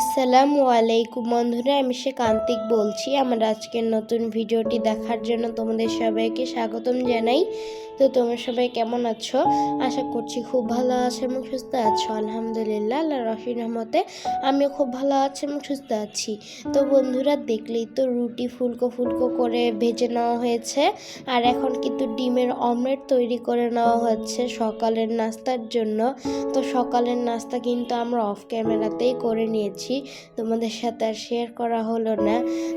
আসসালামু আলাইকুম বন্ধুরা, আমি সে কান্তিক বলছি। আমার আজকের নতুন ভিডিওটি দেখার জন্য তোমাদের সবাইকে স্বাগতম জানাই। তো তোমরা সবাই কেমন আছো? আশা করছি খুব ভালো আছো এবং সুস্থ আছো। আলহামদুলিল্লাহ আল্লাহ রহির রহমতে আমিও খুব ভালো আছি এবং সুস্থ আছি। তো বন্ধুরা, দেখলেই তো রুটি ফুলকো ফুলকো করে ভেজে নেওয়া হয়েছে। আর এখন কিন্তু ডিমের অমলেট তৈরি করে নেওয়া হচ্ছে সকালের নাস্তার জন্য। তো সকালের নাস্তা কিন্তু আমরা অফ ক্যামেরাতেই করে নিয়েছি। তোমাদের সাথে আর শেয়ার করা হলো না।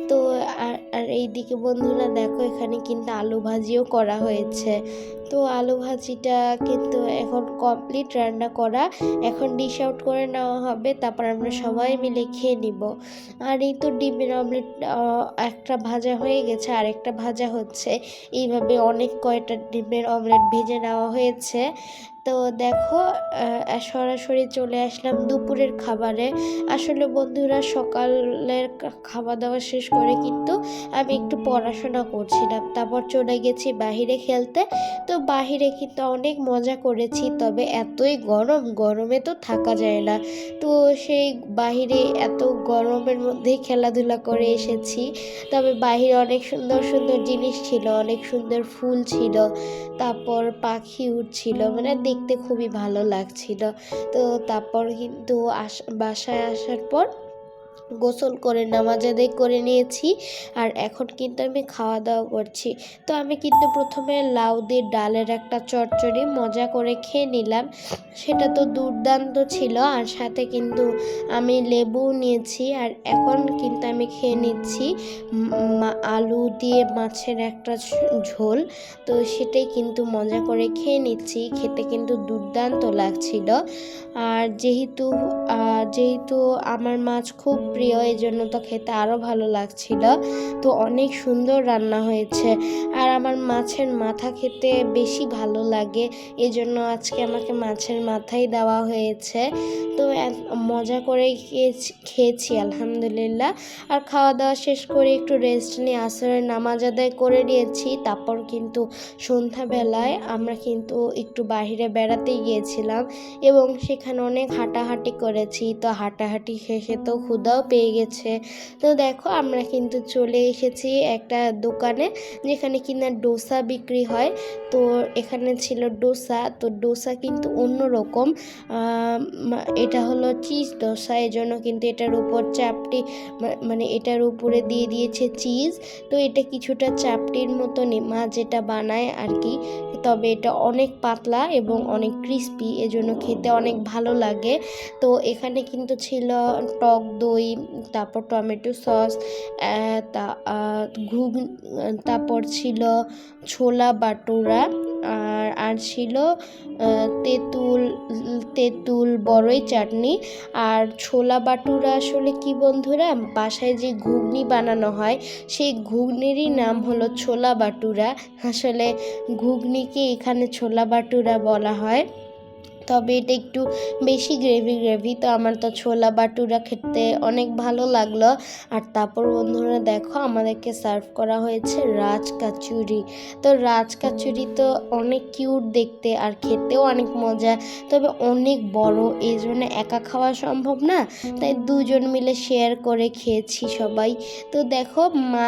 তো আর আর এইদিকে বন্ধুরা দেখো, এখানে কিন্তু আলু ভাজিও করা হয়েছে। তো আলু ভাজিটা কিন্তু এখন কমপ্লিট রান্না করা। এখন ডিশ আউট করে নেওয়া হবে, তারপর আমরা সবাই মিলে খেয়ে নিব। আর এই তো ডিমের অমলেট একটা ভাজা হয়ে গেছে আর একটা ভাজা হচ্ছে। এইভাবে অনেক কয়টা ডিমের অমলেট ভেজে নেওয়া হয়েছে। তো দেখো সরাসরি চলে আসলাম দুপুরের খাবারে। আসলে বন্ধুরা, সকালের খাওয়া দাওয়া শেষ করে কিন্তু আমি একটু পড়াশোনা করছিলাম। তারপর চলে গেছি বাহিরে খেলতে। তো বাহিরে কিন্তু অনেক মজা করেছি, তবে এতই গরম, গরমে তো থাকা যায় না। তো সেই বাহিরে এত গরমের মধ্যেই খেলাধুলা করে এসেছি। তবে বাহিরে অনেক সুন্দর সুন্দর জিনিস ছিল, অনেক সুন্দর ফুল ছিল, তারপর পাখি উঠছিল মানে দেখতে খুবই ভালো লাগছিল। তো তারপর কিন্তু আস বাসায় আসার পর গোসল করে, নামাজ আদায় করে নিয়েছি আর এখন কিন্তু আমি খাওয়া দাওয়া করছি। তো আমি কিন্তু প্রথমে লাউ দিয়ে ডালের একটা চচ্চড়ি মজা করে খেয়ে নিলাম। সেটা তো দুর্দান্ত ছিল আর সাথে কিন্তু আমি লেবু নিয়েছি আর এখন কিন্তু আমি খেয়ে নিচ্ছি আলু দিয়ে মাছের একটা ঝোল। তো সেটাই কিন্তু মজা করে খেয়ে নিচ্ছি, খেতে কিন্তু দুর্দান্ত লাগছিল। আর যেহেতু যেহেতু আমার মাছ খুব প্রিয়, এই জন্য তো খেতে আরও ভালো লাগছিল। তো অনেক সুন্দর রান্না হয়েছে। আর আমার মাছের মাথা খেতে বেশি ভালো লাগে। এই জন্য আজকে আমাকে মাছের মাথাই দেওয়া হয়েছে। তো মজা করে খেয়েছি আলহামদুলিল্লাহ। আর খাওয়া দাওয়া শেষ করে একটু রেস্ট নিয়ে আসরের নামাজ আদায় করে নিয়েছি। তারপর কিন্তু সন্ধ্যাবেলায় আমরা কিন্তু একটু বাইরে বেড়াতে গিয়েছিলাম এবং সেখানে অনেক হাঁটাহাঁটি করেছি। তো হাঁটাহাঁটি শেষে তো ক্ষুদাও পেয়ে গেছে। তো দেখো আমরা কিন্তু চলে এসেছি একটা দোকানে যেখানে কিনা ডোসা বিক্রি হয়। তো এখানে ছিল ডোসা। তো ডোসা কিন্তু অন্যরকম। আহ, মা- এটা হলো চিজ ডোসা। এই জন্য কিন্তু এটার উপর চাপটি মানে এটার উপরে দিয়ে দিয়েছে চিজ। তো এটা কিছুটা চাপটির মতনই মা যেটা বানায় আর কি তবে এটা অনেক পাতলা এবং অনেক ক্রিস্পি এজন্য খেতে অনেক ভালো লাগে। তো এখানে কিন্তু ছিল টক দই তারপর টমেটো সস তা ঘুগ, তারপর ছিল ছোলা বাটুরা, আর আর ছিল তেঁতুল তেঁতুল বড়ই চাটনি। আর ছোলা বাটুরা আসলে কি বন্ধুরা, বাসায় যে ঘুগনি বানানো হয়, সেই ঘুগনিরই নাম হলো ছোলা বাটুরা। আসলে ঘুগনিকে এখানে ছোলা বাটুরা বলা হয়। তবে এটা একটু বেশি গ্রেভি গ্রেভি তো আমার তো ছোলা বাটুরা খেতে অনেক ভালো লাগল। আর তারপর বন্ধুরা দেখো, আমাদেরকে সার্ভ করা হয়েছে রাজ কাচুরি। তো রাজ কাচুরি তো অনেক কিউট দেখতে আর খেতেও অনেক মজা, তবে অনেক বড়। এই জন্য একা খাওয়া সম্ভব না, তাই দুজন মিলে শেয়ার করে খেয়েছি সবাই। তো দেখো, মা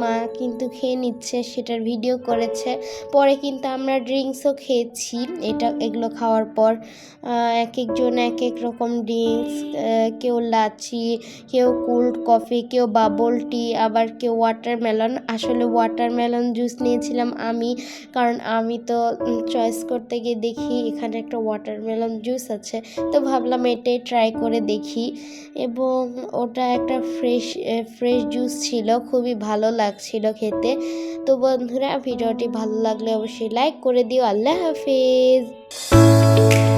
মা কিন্তু খেয়ে নিচ্ছে, সেটার ভিডিও করেছে। পরে কিন্তু আমরা ড্রিঙ্কসও খেয়েছি। এটা, এগুলো খাওয়ার পর আহ, এক একজন এক এক রকম ড্রিঙ্কস কেউ লাচি কেউ কোল্ড কফি কেউ বাবল টি আবার কেউ ওয়াটারমেলন আসলে ওয়াটারমেলন জুস নিয়েছিলাম আমি কারণ আমি তো চয়েস করতে গিয়ে দেখি এখানে একটা ওয়াটারমেলন জুস আছে। তো ভাবলাম এটাই ট্রাই করে দেখি। এবং ওটা একটা ফ্রেশ ফ্রেশ জুস ছিল খুবই ভালো লাগছিল খেতে। তো বন্ধুরা ভিডিওটি ভালো লাগলে অবশ্যই লাইক করে দিও। আল্লাহ হাফিজ! Thank you.